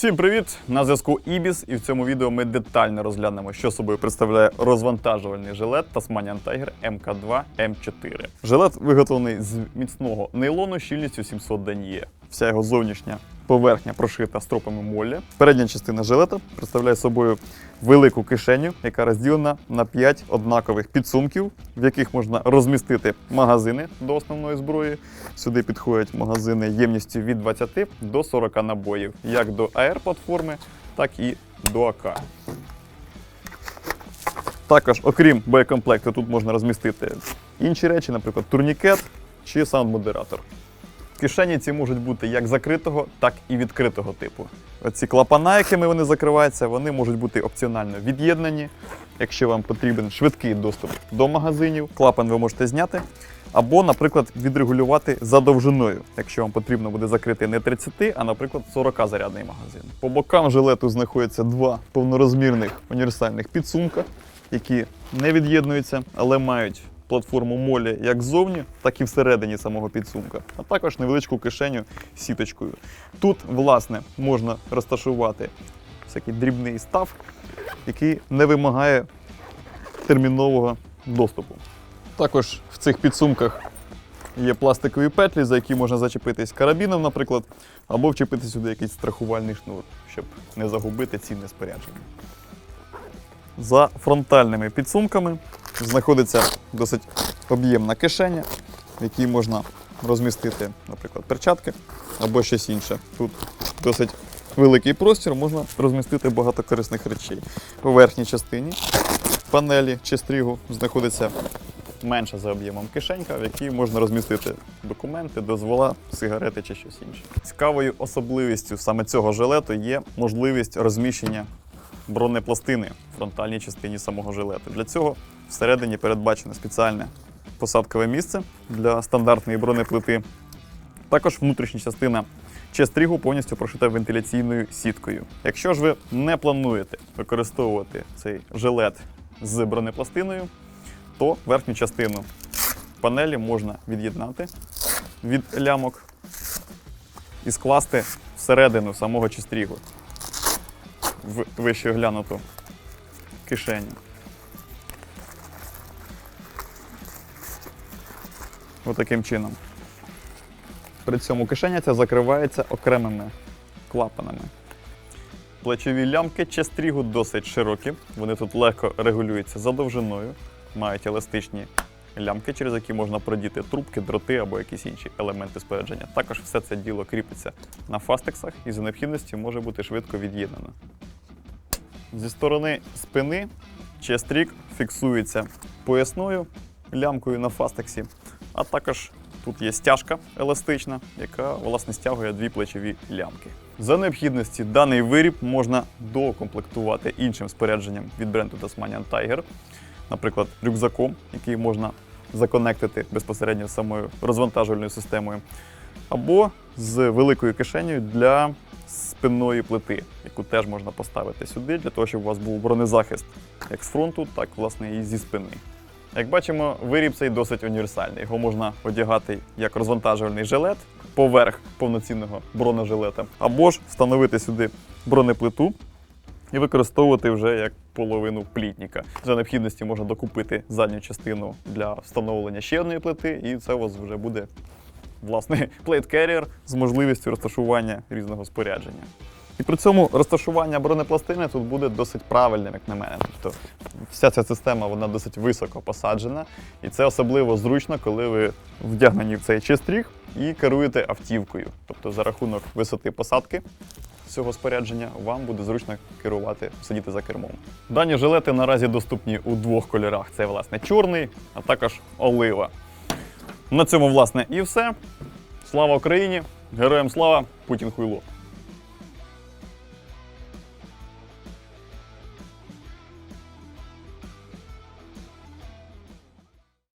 Всім привіт! На зв'язку Ібіс, і в цьому відео ми детально розглянемо, що собою представляє розвантажувальний жилет Tasmanian Tiger MK2 M4. Жилет виготовлений з міцного нейлону щільністю 700 ден'є. Вся його зовнішня поверхня прошита стропами моллі. Передня частина жилета представляє собою велику кишеню, яка розділена на 5 однакових підсумків, в яких можна розмістити магазини до основної зброї. Сюди підходять магазини ємністю від 20 до 40 набоїв, як до АР-платформи, так і до АК. Також, окрім боєкомплекту, тут можна розмістити інші речі, наприклад, турнікет чи саунд-модератор. Кишені ці можуть бути як закритого, так і відкритого типу. Оці клапана, якими вони закриваються, вони можуть бути опціонально від'єднані. Якщо вам потрібен швидкий доступ до магазинів, клапан ви можете зняти. Або, наприклад, відрегулювати за довжиною, якщо вам потрібно буде закрити не 30, а, наприклад, 40 зарядний магазин. По бокам жилету знаходяться два повнорозмірних універсальних підсумка, які не від'єднуються, але мають платформу молі як ззовні, так і всередині самого підсумка, а також невеличку кишеню сіточкою. Тут, власне, можна розташувати всякий дрібний став, який не вимагає термінового доступу. Також в цих підсумках є пластикові петлі, за які можна зачепитись карабіном, наприклад, або вчепити сюди якийсь страхувальний шнур, щоб не загубити цінне спорядження. За фронтальними підсумками знаходиться досить об'ємна кишеня, в якій можна розмістити, наприклад, перчатки або щось інше. Тут досить великий простір, можна розмістити багато корисних речей. У верхній частині панелі чи стрігу знаходиться менша за об'ємом кишенька, в якій можна розмістити документи, дозвола, сигарети чи щось інше. Цікавою особливістю саме цього жилету є можливість розміщення бронепластини в фронтальній частині самого жилету. Для цього всередині передбачено спеціальне посадкове місце для стандартної бронеплити. Також внутрішня частина честрігу повністю прошита вентиляційною сіткою. Якщо ж ви не плануєте використовувати цей жилет з бронепластиною, то верхню частину панелі можна від'єднати від лямок і скласти всередину самого честрігу в вище оглянуту кишеню. Отаким чином. При цьому кишеня ця закривається окремими клапанами. Плечові лямки честрігу досить широкі. Вони тут легко регулюються за довжиною, мають еластичні лямки, через які можна продіти трубки, дроти або якісь інші елементи спорядження. Також все це діло кріпиться на фастексах і за необхідності може бути швидко від'єднано. Зі сторони спини честрік фіксується. Поясною лямкою на фастексі, а також тут є стяжка еластична, яка власне стягує дві плечові лямки. За необхідності даний виріб можна докомплектувати іншим спорядженням від бренду Tasmanian Tiger, наприклад, рюкзаком, який можна законектити безпосередньо з самою розвантажувальною системою, або з великою кишенею для спинної плити, яку теж можна поставити сюди, для того, щоб у вас був бронезахист як з фронту, так власне і зі спини. Як бачимо, виріб цей досить універсальний. Його можна одягати як розвантажувальний жилет поверх повноцінного бронежилета, або ж встановити сюди бронеплиту і використовувати вже як половину плітніка. За необхідності можна докупити задню частину для встановлення ще одної плити, і це у вас вже буде власне plate carrier з можливістю розташування різного спорядження. І при цьому розташування бронепластини тут буде досить правильним, як на мене. Тобто вся ця система вона досить високо посаджена, і це особливо зручно, коли ви вдягнені в цей честріг і керуєте автівкою. Тобто за рахунок висоти посадки цього спорядження вам буде зручно керувати, сидіти за кермом. Дані жилети наразі доступні у двох кольорах: це власне чорний, а також олива. На цьому, власне, і все. Слава Україні! Героям слава! Путін хуйло!